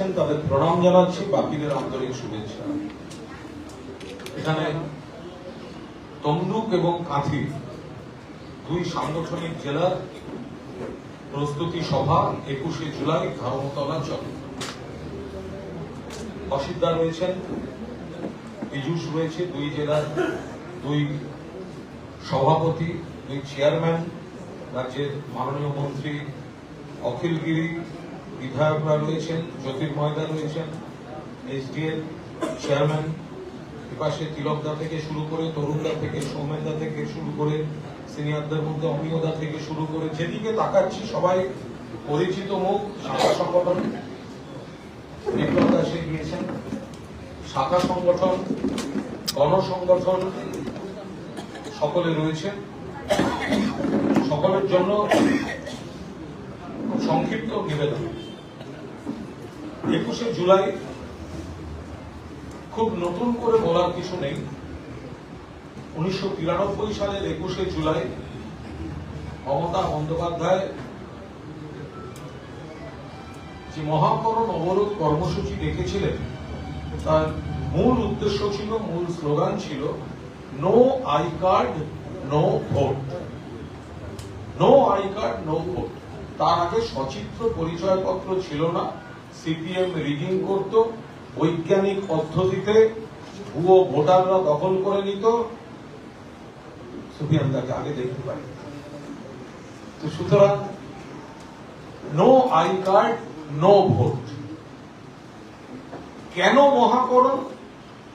আছেন তাদের প্রণাম জানাচ্ছি, বাকিদের আন্তরিক শুভেচ্ছা। এখানে তমলুক এবং কাঁথি, দুই সাংগঠনিক জেলার প্রস্তুতি সভা একুশে জুলাই ধর্মতলা চলে অসিদ্ধা রয়েছেন, পীযুষ রয়েছে দুই জেলার দুই সভাপতি, দুই চেয়ারম্যান, রাজ্যের মাননীয় মন্ত্রী অখিল গিরি বিধায়করা রয়েছেন জ্যোতির্ময়দা রয়েছেন এসডিএল চেয়ারম্যান, এপাশে তিলকদা থেকে শুরু করে তরুণদা থেকে সৌমেনদা থেকে শুরু করে সিনিয়রদের মধ্যে অমিয়দা থেকে শুরু করে যেদিকে তাকাচ্ছি সবাই পরিচিত মুখ, শাখা সংগঠন, বিপ্লব দাসে গিয়েছেন, শাখা সংগঠন, গণসংগঠন সকলে রয়েছে সকলের জন্য সংক্ষিপ্ত নিবেদন। একুশে জুলাই খুব নতুন করে বলার কিছু নেই। উনিশশো তিরানব্বই সালের একুশে জুলাই মমতা বন্দ্যোপাধ্যায় যে মহাকরণ অবরোধ কর্মসূচি রেখেছিলেন তার মূল উদ্দেশ্য ছিল, মূল স্লোগান ছিল no I card no vote no I card no vote তার আগে সচিত্র পরিচয়পত্র ছিল না সিপিএম রিডিং করত, বৈজ্ঞানিক পদ্ধতিতে ভুয়ো ভোটাররা দখল করে নিত। সুফিয়ান তাকে আগে দেখতে পাই তো সুতরাং no I card no vote কেন মহাকরণ?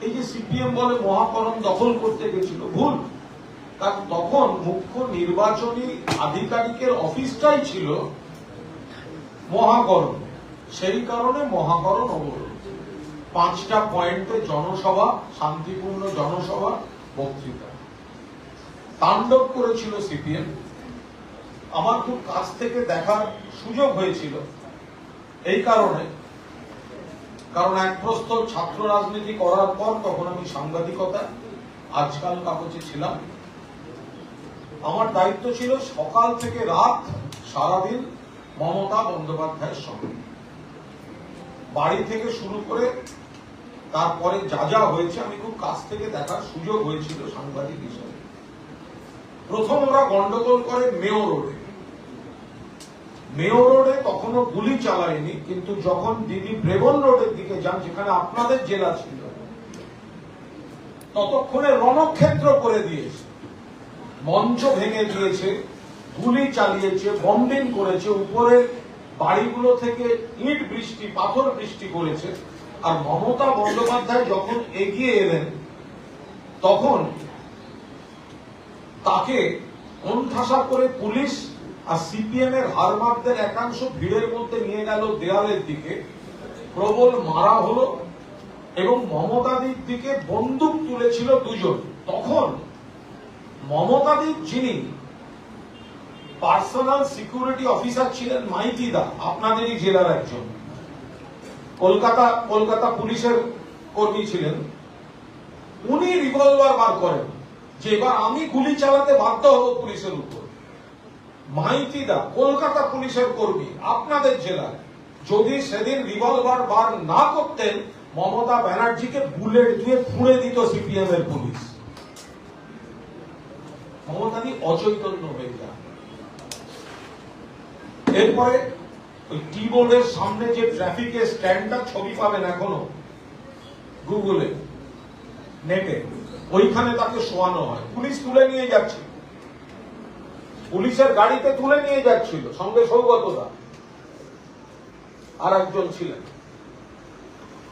এই যে সিপিএম বলে মহাকরণ দখল করতে গেছিল, ভুল। কারণ তখন মুখ্য নির্বাচনী আধিকারিকের অফিসটাই ছিল মহাকরণ। সেই কারণে মহাকরণ অবরোধ পাঁচটা পয়েন্টে জনসভা, শান্তিপূর্ণ জনসভা, বক্তৃতা। তাণ্ডব করেছিল সিপিএম। আমার খুব কাছ থেকে দেখার সুযোগ হয়েছিল। এই কারণে। কারণ এক প্রস্তর ছাত্র রাজনীতি করার পর তখন আমি সাংবাদিকতা, আজকাল কাগজে ছিলাম। আমার দায়িত্ব ছিল সকাল থেকে রাত, সারাদিন মমতা বন্দ্যোপাধ্যায়ের সঙ্গে। বাড়ি থেকে শুরু করে তারপরে যা যা হয়েছে, আমি খুব কাছ থেকে দেখার সুযোগ হয়েছিল সাংবাদিক হিসেবে। প্রথম ওরা গন্ডগোল করে মেয়র রোডে। মেয়র রোডে কখনো গুলি চালায়নি, কিন্তু যখন দিদি ব্রেবন রোডের দিকে যান, যেখানে আপনাদের জেলা ছিল, ততক্ষণে রণক্ষেত্র করে দিয়েছে। মঞ্চ ভেঙে দিয়েছে, গুলি চালিয়েছে বম্বিং করেছে, উপরে বাড়িগুলো থেকে ইট বৃষ্টি, পাথর বৃষ্টি করেছে, আর মমতা বন্দ্যোপাধ্যায় যখন এগিয়ে এলেন, তখন তাকে কোণঠাসা করে পুলিশ আর সিপিএম এর হারমার্কদের একাংশ ভিড়ের মধ্যে নিয়ে গেল দেয়ালের দিকে। প্রবল মারা হলো এবং মমতাদির দিকে বন্দুক তুলেছিল দুজন। তখন মমতাদির যিনি পার্সোনাল সিকিউরিটি অফিসার ছিলেন মাইতিদা আপনাদেরই জেলার একজন। কলকাতা কলকাতা পুলিশের কর্মী ছিলেন। উনি রিভলভার বার করেন, যে এবার আমি গুলি চালাতে বাধ্য হব পুলিশের উপর। মাইতিদা কলকাতা পুলিশের কর্মী, আপনাদের জেলায় যদি সেদিন রিভলভার বার না করতেন, মমতা ব্যানার্জিকে বুলেট দিয়ে ফুঁড়ে দিত সিপিএম এর পুলিশ মমতাদি অচৈতন্য হয়ে যান। এরপরে ওই টি বোর্ডের সামনে যে ট্রাফিকের স্ট্যান্ডটা ছবি পাবেন এখনও গুগলে নেটে ওইখানে তাকে শোয়ানো হয়। পুলিশ তুলে নিয়ে যাচ্ছে। পুলিশের গাড়িতে তুলে নিয়ে যাচ্ছিল, সঙ্গে সৌগতদা। আর একজন ছিলেন।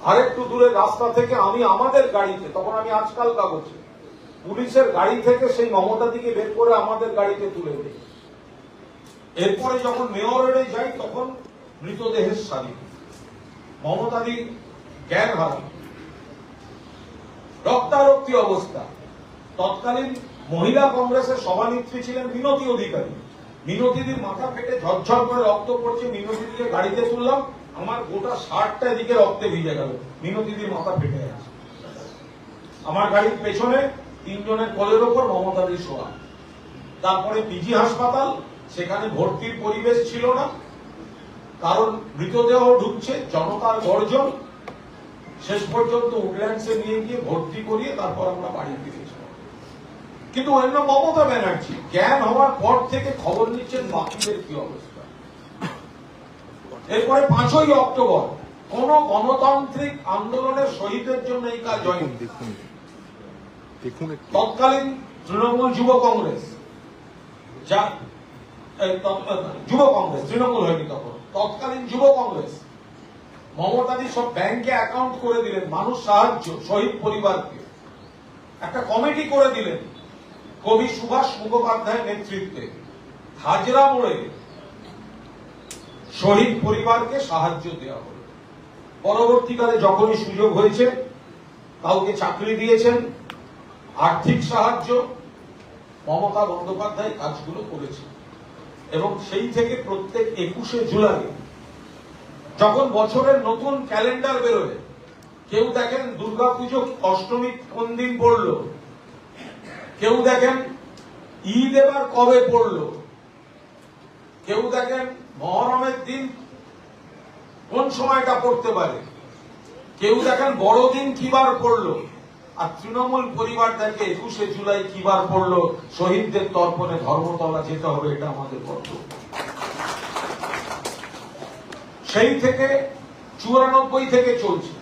আরেকটু দূরে রাস্তা থেকে আমি আমাদের গাড়িতে, তখন আমি আজকাল কাগজে, পুলিশের গাড়ি থেকে সেই মমতা দিকে বের করে আমাদের গাড়িতে তুলে দেয় এরপরে যখন মেয়র যাই, তখন মৃতদেহের সারি মমতাদি জ্ঞান হারান রক্তারক্তি অবস্থা। তৎকালীন মহিলা কংগ্রেসের সভানেত্রী ছিলেন মিনতি অধিকারী। মিনতিদির মাথা ফেটে ঝরঝর করে রক্ত পড়ছে, মিনতিদিকে গাড়িতে তুললাম। আমার গোটা শার্টটা এদিকে রক্তে ভিজে গেল। মিনতিদির মাথা ফেটে গেছে। আমার গাড়ির পেছনে তিনজনের কোলের ওপর মমতাদি শোয়া তারপরে পিজি হাসপাতাল সেখানে ভর্তির পরিবেশ ছিল না। কারণ মৃতদেহ ঢুকছে জনতার গর্জন। শেষ পর্যন্ত উডল্যান্ডসে নিয়ে গিয়ে ভর্তি করিয়ে তারপর আমরা বাড়ি ফিরেছিলাম কিন্তু অন্য মমতা ব্যানার্জি জ্ঞান হওয়ার পর থেকে খবর নিচ্ছেন বাকিদের কি অবস্থা। এরপরে পাঁচই অক্টোবর কোন গণতান্ত্রিক আন্দোলনের শহীদের জন্য এই কাজ হয়নি। তৎকালীন তৃণমূল যুব কংগ্রেস যা যুব কংগ্রেস, তৃণমূল হয়নি তখন। তৎকালীন যুব কংগ্রেস। মমতাজি সব ব্যাংকে অ্যাকাউন্ট করে দিলেন, মানুষ সাহায্য, শহীদ পরিবারকে। একটা কমিটি করে দিলেন, কবি সুভাষ মুখোপাধ্যায়ের নেতৃত্বে। হাজরা মোড়ে শহীদ পরিবারকে সাহায্য দেওয়া হলো। পরবর্তীকালে যখনই সুযোগ হয়েছে, কাউকে চাকরি দিয়েছেন, আর্থিক সাহায্য, মমতা বন্দ্যোপাধ্যায় কাজগুলো করেছে এবং সেই থেকে প্রত্যেক একুশে জুলাই যখন বছরের নতুন ক্যালেন্ডার বেরোয়, কেউ দেখেন দুর্গাপুজো অষ্টমী কোন দিন পড়ল? কেউ দেখেন ঈদ এবার কবে পড়ল? কেউ দেখেন মহরমের দিন কোন সময়টা পড়তে পারে? কেউ দেখেন বড়দিন কিবার পড়ল? আর তৃণমূল পরিবার দেখে একুশে জুলাই কিবার পড়ল? শহীদদের তর্পণে ধর্মতলা যেতে হবে, এটা আমাদের কর্তব্য। সেই থেকে চুরানব্বই থেকে চলছে।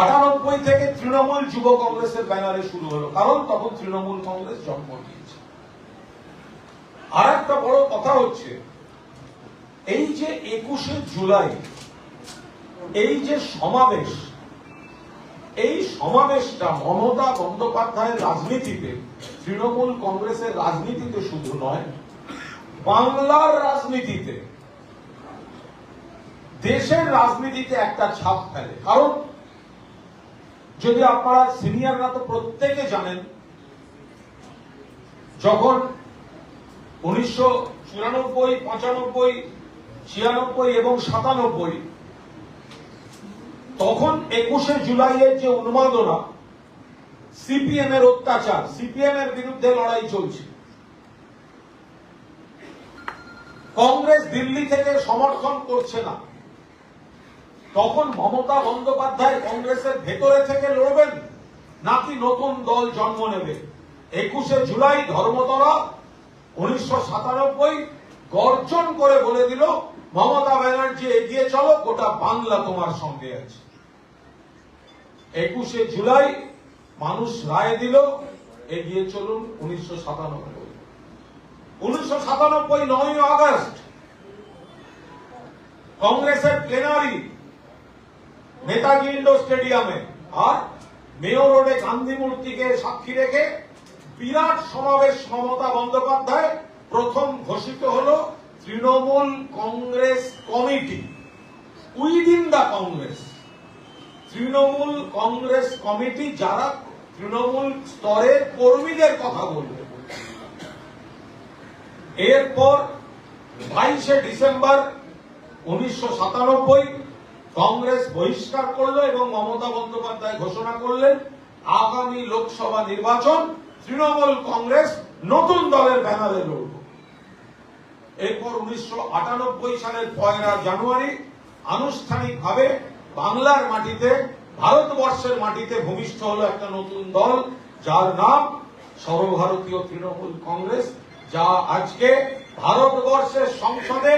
আটানব্বই থেকে তৃণমূল যুব কংগ্রেসের ব্যানারে শুরু হলো, কারণ তখন তৃণমূল কংগ্রেস জন্ম নিয়েছে। আর একটা বড় কথা হচ্ছে, এই যে একুশে জুলাই, এই যে সমাবেশ এই সমাবেশটা মমতা বন্দ্যোপাধ্যায়ের রাজনীতিতে, তৃণমূল কংগ্রেসের রাজনীতিতে শুধু নয়, বাংলার রাজনীতিতে, দেশের রাজনীতিতে একটা ছাপ ফেলে। কারণ, যদি আপনারা সিনিয়ররা তো প্রত্যেকে জানেন, যখন উনিশশো চুরানব্বই, পঁচানব্বই, ছিয়ানব্বই এবং সাতানব্বই তখন একুশে জুলাইয়ের যে উন্মাদনা, সিপিএম এর অত্যাচার, সিপিএম এর বিরুদ্ধে লড়াই চলছে। কংগ্রেস দিল্লি থেকে সমর্থন করছে না। তখন মমতা বন্দ্যোপাধ্যায় কংগ্রেসের ভেতরে থেকে লড়বেন, নাকি নতুন দল জন্ম নেবে? একুশে জুলাই ধর্মতলা উনিশশো সাতানব্বই গর্জন করে বলে দিল, মমতা ব্যানার্জি এগিয়ে চলো, গোটা বাংলা তোমার সঙ্গে আছে। একুশে জুলাই মানুষ রায় দিল, এগিয়ে চলুন উনিশশো সাতানব্বই। উনিশশো সাতানব্বই নয় আগস্ট কংগ্রেসের প্লেনারি নেতাজি ইন্ডোর স্টেডিয়ামে। আর মেয়র রোডে গান্ধী মূর্তিকে সাক্ষী রেখে বিরাট সমাবেশ মমতা বন্দ্যোপাধ্যায় প্রথম ঘোষিত হল Trinamool Congress committee. Within the Congress. Trinamool Congress committee যারা তৃণমূল স্তরের কর্মীদের কথা বলবে। এরপর বাইশে ডিসেম্বর উনিশশো সাতানব্বই কংগ্রেস বহিষ্কার করল এবং মমতা বন্দ্যোপাধ্যায় ঘোষণা করলেন, আগামী লোকসভা নির্বাচন তৃণমূল কংগ্রেস নতুন দলের ব্যানারে লড়ব। এরপর উনিশশো আটানব্বই সালের পয়লা জানুয়ারি আনুষ্ঠানিকভাবে বাংলার মাটিতে, ভারতবর্ষের মাটিতে ভূমিষ্ঠ হলো একটা নতুন দল, যার নাম সর্বভারতীয় তৃণমূল কংগ্রেস, যা আজকে ভারতবর্ষের সংসদে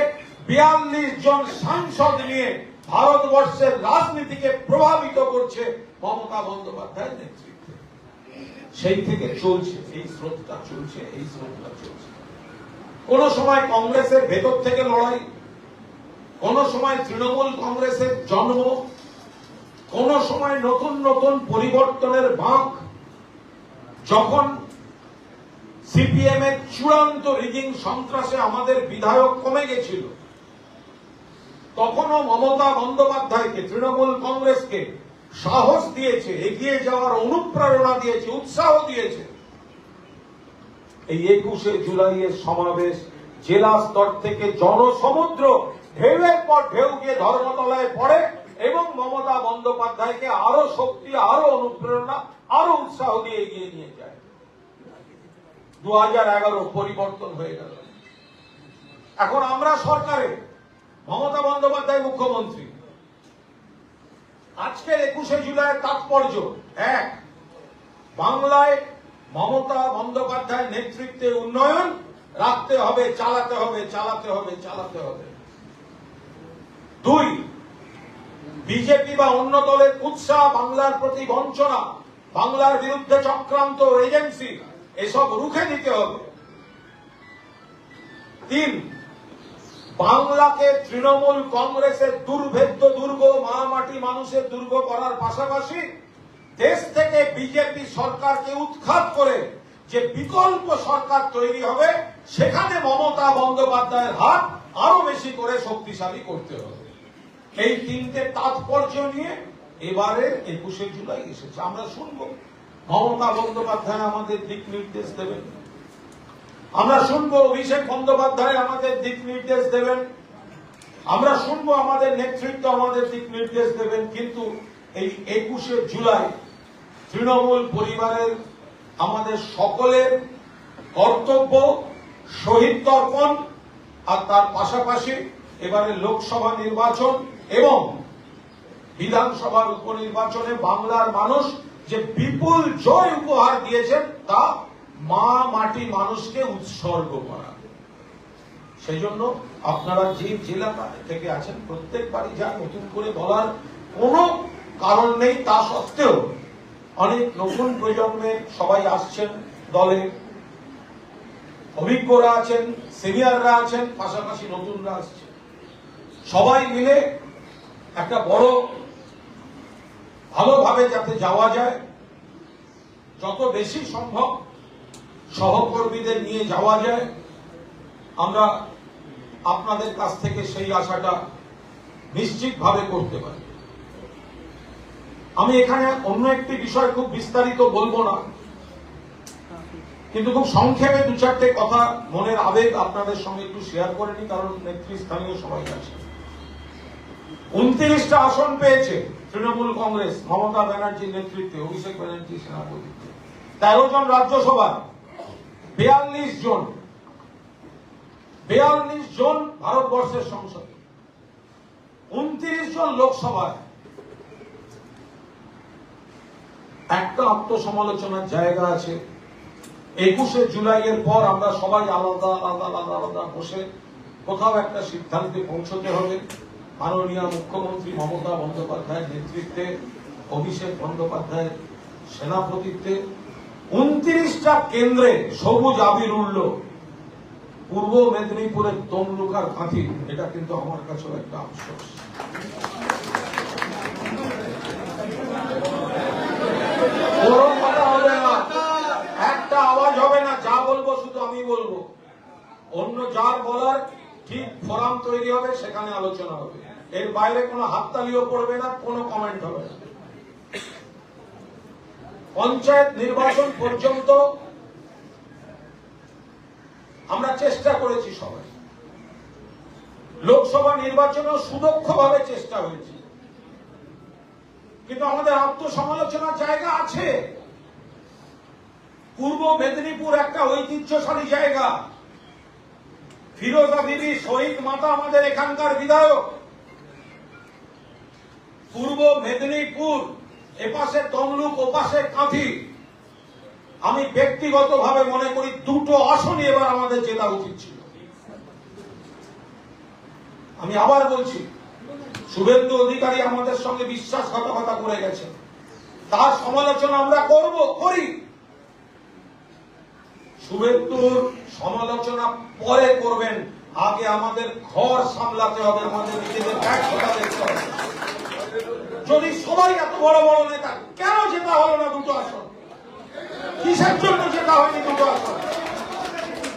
বিয়াল্লিশ জন সাংসদ নিয়ে ভারতবর্ষের রাজনীতিকে প্রভাবিত করছে মমতা বন্দ্যোপাধ্যায়ের নেতৃত্বে। সেই থেকে চলছে, এই স্রোতটা চলছে, এই স্রোতটা চলছে। কোন সময় কংগ্রেসের ভেতর থেকে লড়াই কোন সময় তৃণমূল কংগ্রেসের জন্ম, কোন সময় নতুন নতুন পরিবর্তনের বাঁক, যখন সিপিএম এর চূড়ান্ত রিগিং সন্ত্রাসে আমাদের বিধায়ক কমে গেছিল, তখনও মমতা বন্দ্যোপাধ্যায়কে, তৃণমূল কংগ্রেসকে সাহস দিয়েছে, এগিয়ে যাওয়ার অনুপ্রেরণা দিয়েছে, উৎসাহ দিয়েছে। এই একুশে জুলাইয়ের সমাবেশ জেলা স্তর থেকে জনসমুদ্র ঢেউয়ের পর ঢেউ গিয়ে ধর্মতলায় পড়ে এবং মমতা বন্দ্যোপাধ্যায়কে আরও শক্তি, আরও অনুপ্রেরণা, আরও উৎসাহ দিয়ে এগিয়ে নিয়ে যায়। দু হাজার এগারো পরিবর্তন হয়ে গেল। এখন আমরা সরকারে, মমতা বন্দ্যোপাধ্যায় মুখ্যমন্ত্রী। আজকের একুশে জুলাই তাৎপর্য এক, বাংলায় মমতা বন্দ্যোপাধ্যায় নেতৃত্বে উন্নয়ন, রাখতে হবে, চালাতে হবে চালাতে হবে চালাতে হবে। দুই, বিজেপি বা অন্য দলের উৎসাহ বাংলার প্রতি বঞ্চনা, বাংলার বিরুদ্ধে চক্রান্ত এজেন্সি, এসব রুখে দিতে হবে। তিন, বাংলাকে তৃণমূল কংগ্রেসের দুর্ভেদ্য, দুর্গ মা মাটি মানুষের দুর্গ করার পাশাপাশি দেশ থেকে বিজেপি সরকারকে উৎখাত করে যে বিকল্প সরকার তৈরি হবে, সেখানে মমতা বন্দ্যোপাধ্যায়ের হাত আরও বেশি করে শক্তিশালী করতে হবে। এই তিনটে তাৎপর্য নিয়ে এবারে একুশে জুলাই এসেছে। আমরা শুনব। মমতা বন্দ্যোপাধ্যায় আমাদের দিক নির্দেশ দেবেন। আমরা শুনব অভিষেক বন্দ্যোপাধ্যায় আমাদের দিক নির্দেশ দেবেন। আমরা শুনব আমাদের নেতৃত্ব আমাদের দিক নির্দেশ দেবেন। কিন্তু এই একুশে জুলাই তৃণমূল পরিবারের আমাদের সকলের কর্তব্য, শহীদ তর্পণ আর তার পাশাপাশি এবারে লোকসভা নির্বাচন। এবং বিধানসভার উপনির্বাচনে বাংলার মানুষ যে বিপুল জয় উপহার দিয়েছেন, তা মা মাটি মানুষকে উৎসর্গ করা। সেই জন্য আপনারা যে জেলা থেকে আছেন, প্রত্যেকবারই যা নতুন করে বলার কোনো কারণ নেই, তা সত্ত্বেও অনেক নতুন প্রজন্মের সবাই আসছেন দলে। অভিজ্ঞরা আছেন, সিনিয়ররা আছেন, পাশাপাশি নতুনরা আসছেন। সবাই মিলে একটা বড় ভালোভাবে যাতে যাওয়া যায়, যত বেশি সম্ভব সহকর্মীদের নিয়ে যাওয়া যায়, আমরা আপনাদের কাছ থেকে সেই আশাটা নিশ্চিতভাবে করতে পারি। আমি এখানে অন্য একটি বিষয় খুব বিস্তারিত বলব না, কিন্তু খুব সংক্ষেপে দু চারটে কথা মনের আবেগ আপনাদের সঙ্গে একটু শেয়ার করে নি কারণ নেতৃস্থানীয় সবাই আছে উনত্রিশটা আসন পেয়েছে তৃণমূল কংগ্রেস, মমতা ব্যানার্জির নেতৃত্বে, অভিষেক ব্যানার্জি সেনাপতিত্বে। তেরো জন রাজ্যসভায়, বেয়াল্লিশ জন বেয়াল্লিশ জন ভারতবর্ষের সংসদে। উনত্রিশ জন লোকসভায় একটা আত্মসমালোচনার জায়গা আছে। একুশে জুলাইয়ের পর আমরা সবাই আলাদা আলাদা আলাদা আলাদা বসে কোথাও একটা সিদ্ধান্তে পৌঁছতে হবে। মাননীয় মুখ্যমন্ত্রী মমতা বন্দ্যোপাধ্যায়ের নেতৃত্বে, অভিষেক বন্দ্যোপাধ্যায়ের সেনাপতিত্বে উনত্রিশটা কেন্দ্রে সবুজ আবির উঠল পূর্ব মেদিনীপুরের তমলুকার কাঁথি, এটা কিন্তু আমার কাছেও একটা আফসোস। একটা আওয়াজ হবে না, যা বলব শুধু আমি বলব। অন্য যার বলার ঠিক ফোরাম তৈরি হবে, সেখানে আলোচনা হবে। এর বাইরে কোনো হাততালিও পড়বে না, কোনো কমেন্ট হবে না। পঞ্চায়েত নির্বাচন পর্যন্ত আমরা চেষ্টা করেছি সবাই। লোকসভা নির্বাচনেও সুদক্ষভাবে চেষ্টা হয়েছে। কিন্তু আমাদের আত্মসমালোচনার জায়গা আছে। পূর্ব মেদিনীপুর একটা ঐতিহ্যশালী জায়গা। ফিরোজা বিবি শহীদ মাতা আমাদের এখানকার বিধায়ক। পূর্ব মেদিনীপুর, এপাশে তমলুক, ওপাশে কাঁথি। আমি ব্যক্তিগতভাবে মনে করি দুটো আসনই এবার আমাদের জেতা উচিত ছিল। আমি আবার বলছি, শুভেন্দু অধিকারী আমাদের সঙ্গে বিশ্বাসঘাতকতা করে গেছে তার সমালোচনা আমরা করব, করি। শুভেন্দুর সমালোচনা পরে করবেন। আগে আমাদের ঘর সামলাতে হবে, আমাদের নিজেদের ব্যর্থতা দেখতে হবে। যদি সবাই এত বড় বড় নেতা, কেন জেতা হলো না দুটো আসন? কিসের জন্য জেতা হয়নি দুটো আসন?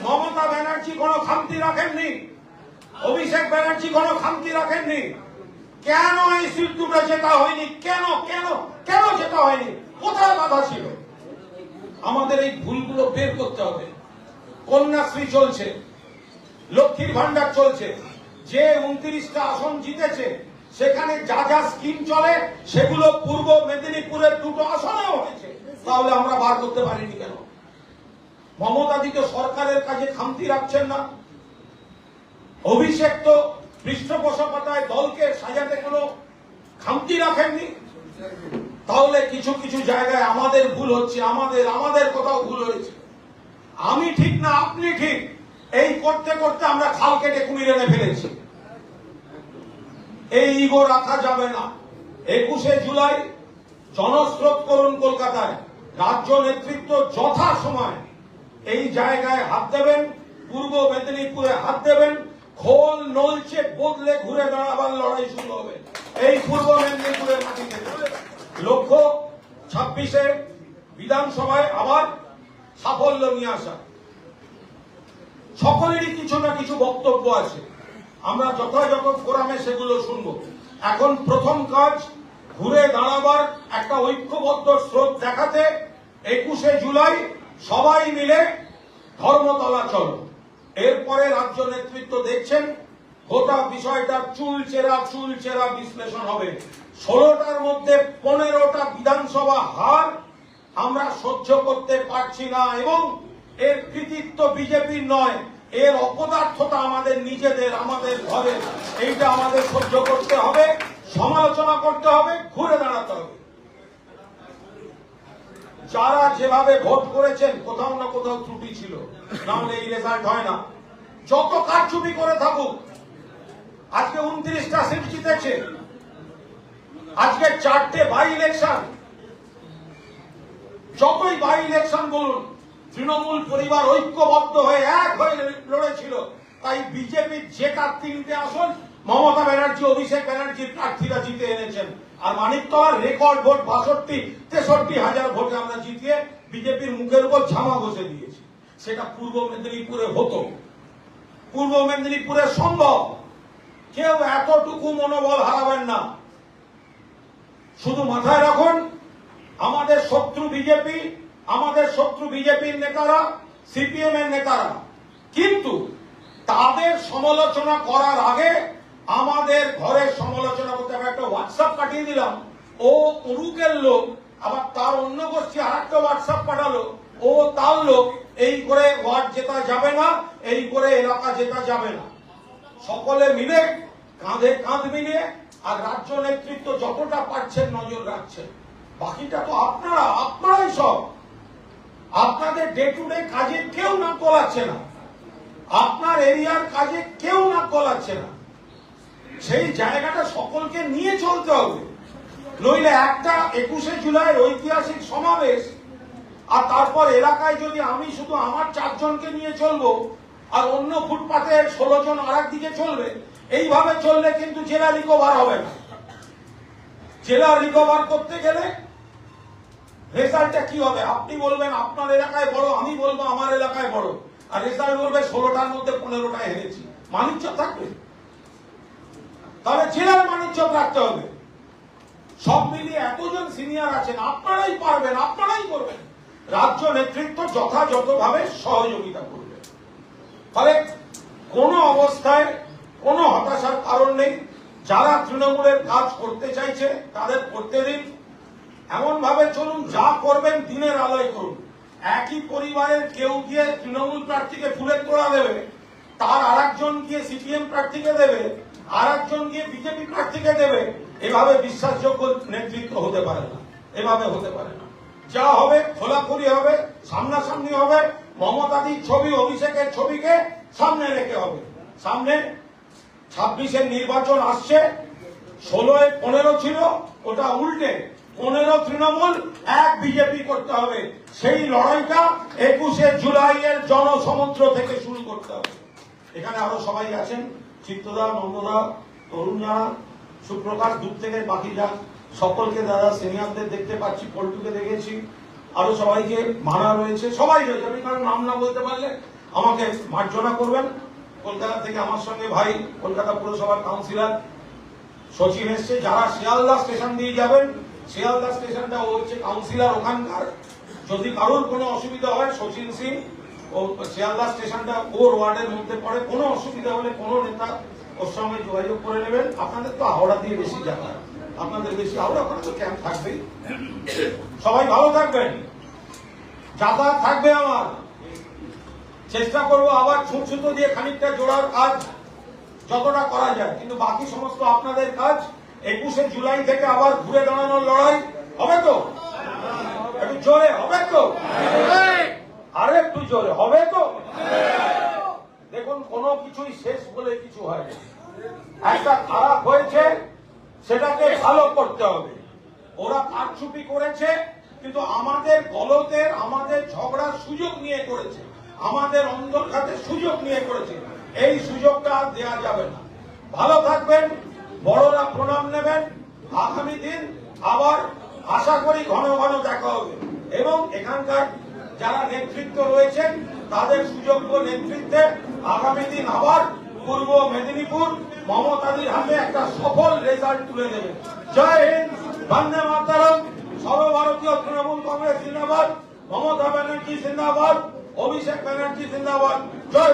মমতা ব্যানার্জি কোনো খামতি রাখেননি? অভিষেক ব্যানার্জি কোনো খামতি রাখেননি? কেন এই সিট দুটো জেতা হয়নি? কেন কেন কেন জেতা হয়নি? কোথায় বাধা ছিল? আমাদের এই ভুলগুলো বের করতে হবে। কন্যাশ্রী চলছে, লক্ষ্মীর ভান্ডার চলছে, যে উনত্রিশটা আসন জিতেছে, সেখানে যা যা স্কিম চলে, সেগুলো পূর্ব মেদিনীপুরের দুটো আসনেও হয়েছে। তাহলে আমরা বার করতে পারিনি কেন? মমতা দিকে সরকারের কাছে খামতি রাখছেন না। অভিষেক তো পৃষ্ঠপোষকতায় দলকে সাজাতে কোনো খামতি রাখেননি। কিছু কিছু জায়গায় আমাদের ভুল হচ্ছে, আমাদের আমাদের কোথাও ভুল হয়েছে। আমি ঠিক না, আপনি ঠিক। এই করতে করতে আমরা খাল কেটে কুমির এনে ফেলেছি। এই ইগো রাখা যাবে না। একুশে জুলাই, জনস্রোত করুন কলকাতায়। রাজ্য নেতৃত্ব যথা সময় এই জায়গায় হাত দেবেন, পূর্ব মেদিনীপুরে হাত দেবেন, খোল নলচে বদলে ঘুরে দাঁড়াবার লড়াই শুরু হবে। এই পূর্ব মেদিনীপুরের মাটি থেকে লক্ষ্য, ছাব্বিশে বিধানসভায় আবার সাফল্য নিয়ে আসা। সকলেরই কিছু না কিছু বক্তব্য আছে। আমরা যথাযথ ফোরামে সেগুলো শুনব। এখন প্রথম কাজ, ঘুরে দাঁড়াবার একটা ঐক্যবদ্ধ স্রোত দেখাতে একুশে জুলাই সবাই মিলে ধর্মতলা চল। এরপরে রাজ্য নেতৃত্ব দেখছেন, গোটা বিষয়টা চুল চেরা চুল চেরা বিশ্লেষণ হবে। ষোলোটার মধ্যে পনেরোটা বিধানসভা হার আমরা সহ্য করতে পারছি না এবং এর কৃতিত্ব বিজেপির নয়। এর অপদার্থতা আমাদের নিজেদের, আমাদের ঘরে এইটা আমাদের সহ্য করতে হবে, সমালোচনা করতে হবে, ঘুরে দাঁড়াতে হবে। যারা যেভাবে ভোট করেছেন, কোথাও না কোথাও ত্রুটি ছিল। নাহলে এই রেজাল্ট হয় না। যত কারচুপি করে থাকুক, আজকে উনত্রিশটা সিট জিতেছে আজকে চারটে বাই ইলেকশন যতই বাই ইলেকশন বলুন, তৃণমূল পরিবার ঐক্যবদ্ধ হয়ে এক হয়ে লড়েছিল। তাই বিজেপির যেটা তিনটে আসন, মমতা ব্যানার্জি, অভিষেক ব্যানার্জির প্রার্থীরা জিতে এনেছেন। আর মানিকতলার রেকর্ড ভোট বাষট্টি, তেষট্টি হাজার ভোটে আমরা জিতিয়ে বিজেপির মুখের উপর ঝামা বসে দিয়েছি। সেটা পূর্ব মেদিনীপুরে হতো। পূর্ব মেদিনীপুরে সম্ভব। কেউ এতটুকু মনোবল হারাবেন না। শুধু মাথায় রাখুন, আমাদের শত্রু বিজেপি, আমাদের শত্রু বিজেপির নেতারা, সিপিএম এর নেতারা। কিন্তু তাদের সমালোচনা করার আগে আমাদের ঘরের সমালোচনা করতে আমি একটা হোয়াটসঅ্যাপ পাঠিয়ে দিলাম। ও উরুকের লোক, আবার তার অন্য গোষ্ঠী আর একটা হোয়াটসঅ্যাপ পাঠালো। ও তার লোক, এই করে ওয়ার্ড জেতা যাবে না, এই করে এলাকা জেতা যাবে না। সকলে মিলে, কাঁধে কাঁধ মিলিয়ে আর রাজ্য নেতৃত্ব যতটা পারছেন নজর রাখছেন। বাকিটা তো আপনারা, আপনারাই সব। আপনাদের ডে টু ডে কাজে কেউ না কলাচ্ছে না। আপনার এরিয়ার কাজে কেউ না কলাচ্ছে না। সেই জায়গাটা সকলকে নিয়ে চলতে হবে। নইলে একটা একুশে জুলাইয়ের ঐতিহাসিক সমাবেশ, আর তারপর এলাকায় যদি আমি শুধু আমার চারজনকে নিয়ে চলবো, আর অন্য ফুটপাতে ষোলো জন আর দিকে চলবে এইভাবে চললে কিন্তু জেলা রিকভার হবে না। জেলা রিকভার করতে গেলে রেজাল্টটা কি হবে? আপনি বলবেন, আপনার এলাকায় বড়, আমি বলব, আমার এলাকায় বড়। আর রেজাল্ট বলবে, ষোলোটার মধ্যে পনেরোটা হেরেছি। মানিজ্য থাকবে? তাহলে জেলার মানিজ্য রাখতে হবে। সব মিলিয়ে এতজন সিনিয়র আছেন, আপনারাই পারবেন, আপনারাই করবেন। রাজ্য নেতৃত্ব যথাযথভাবে সহযোগিতা করবে। ফলে কোনো অবস্থায় কোনো হতাশার কারণ নেই। যারা তৃণমূলের কাজ করতে চাইছে, তাদের করতে দিন এমন ভাবে চলুন, যা করবেন দিনের আলোয় করুন। একই পরিবারের কেউ গিয়ে তৃণমূল প্রার্থীকে ফুলের তোড়া দেবে, তার আর একজন গিয়ে সিপিএম প্রার্থীকে দেবে আর একজন গিয়ে বিজেপি প্রার্থীকে দেবে, এভাবে বিশ্বাসযোগ্য নেতৃত্ব হতে পারে না। এভাবে হতে পারে না। যা হবে, খোলাখুলি হবে, সামনাসামনি হবে মমতাদির ছবি, অভিষেকের ছবিকে সামনে রেখে হবে। সামনে ছাব্বিশের নির্বাচন আসছে, ষোলোয় পনেরো ছিল, ওটা উল্টে পনেরো তৃণমূল, এক বিজেপি করতে হবে। সেই লড়াইটা একুশে জুলাইয়ের জনসমুদ্র থেকে শুরু করতে হবে। এখানে আরও সবাই আছেন, চিত্তদা নন্দদা তরুণ সুপ্রকাশ দূর থেকে বাকিরা। সকলকে দাদা, সিনিয়রদের দেখতে পাচ্ছি, পল্টুকে দেখেছি। আরও সবাইকে মানা রয়েছে। সবাই রয়েছে, আমি কারণ নাম না বলতে পারলে আমাকে মার্জনা করবেন। কলকাতা থেকে আমার সঙ্গে ভাই, কলকাতা পুরসভার কাউন্সিলর সচিন এসছে, যারা শিয়ালদা স্টেশন দিয়ে যাবেন, শিয়ালদা স্টেশনটা হচ্ছে কাউন্সিলর ওখানকার যদি কারোর কোনো অসুবিধা হয়, সচিন সিং, ও শিয়ালদা স্টেশনটা ওর ওয়ার্ডের মধ্যে পড়ে, কোনো অসুবিধা হলে কোনো নেতা ওর সঙ্গে যোগাযোগ করে নেবেন। আপনাদের তো হাওড়া দিয়ে বেশি যাতায়াত, আপনাদের বেশি হাওড়া ওখানে তো ক্যাম্প থাকবেই। সবাই ভালো থাকবেন। যাতায়াত থাকবে আমার। চেষ্টা করব আবার ছুট দিয়ে খানিকটা জোড়ার কাজ যতটা করা যায়। কিন্তু বাকি সমস্ত আপনাদের কাজ একুশে জুলাই থেকে আবার ঘুরে দাঁড়ানোর লড়াই। হবে তো? একটু জোরে, হবে তো? আরে একটু জোরে, হবে তো? দেখুন, কোনো কিছুই শেষ বলে কিছু হয়নি। একটা খারাপ হয়েছে, সেটাকে ভালো করতে হবে। ওরা কারচুপি করেছে, কিন্তু আমাদের গলতের আমাদের ঝগড়ার সুযোগ নিয়ে করেছে। আমাদের অন্তর্ঘাতে সুযোগ নিয়ে করেছে। এই সুযোগটা আর দেওয়া যাবে না। ভালো থাকবেন, বড়রা প্রণাম নেবেন। আগামী দিন আবার আশা করি ঘন ঘন দেখা হবে। এবং এখানকার যারা নেতৃত্ব রয়েছেন, তাদের সুযোগ্য নেতৃত্বে আগামী দিন আবার পূর্ব মেদিনীপুর মমতাদির হাতে একটা সফল রেজাল্ট তুলে দেবে। জয় হিন্দ, বন্দে মাতারম। সর্বভারতীয় তৃণমূল কংগ্রেস জিন্দাবাদ। মমতা ব্যানার্জি জিন্দাবাদ। অভিষেক ব্যানার্জি জিন্দাবাদ। জয়